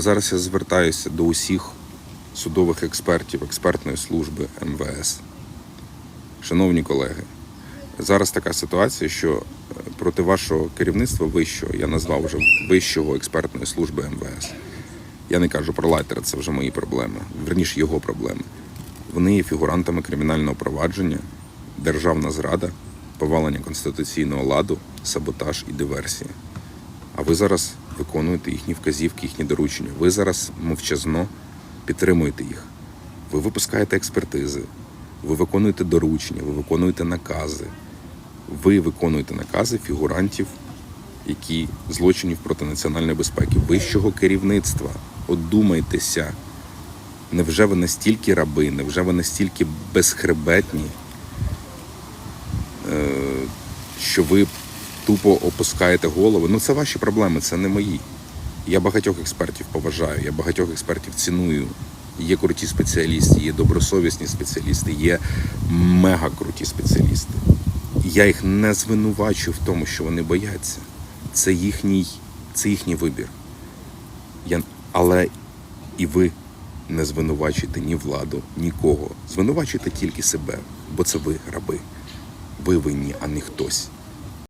Зараз я звертаюся до усіх судових експертів експертної служби МВС. Шановні колеги, зараз така ситуація, що е, проти вашого керівництва вищого, я назвав вже вищого експертної служби МВС. Я не кажу про лайтера, це вже мої проблеми, верніше його проблеми. Вони є фігурантами кримінального провадження, державна зрада, повалення конституційного ладу, саботаж і диверсія. А ви зараз виконуєте їхні вказівки, їхні доручення. Ви зараз мовчазно підтримуєте їх. Ви випускаєте експертизи, ви виконуєте доручення, ви виконуєте накази. Ви виконуєте накази фігурантів, які злочинів проти національної безпеки, вищого керівництва. Одумайтеся. Невже ви настільки раби, невже ви настільки безхребетні, е, що ви тупо опускаєте голови? Ну, це ваші проблеми, це не мої. Я багатьох експертів поважаю, я багатьох експертів ціную. Є круті спеціалісти, є добросовісні спеціалісти, є мега круті спеціалісти. Я їх не звинувачую в тому, що вони бояться. Це їхній, це їхній вибір. Я, але і ви не звинувачуєте ні владу, нікого. Звинувачуєте тільки себе, бо це ви раби. Ви винні, а не хтось.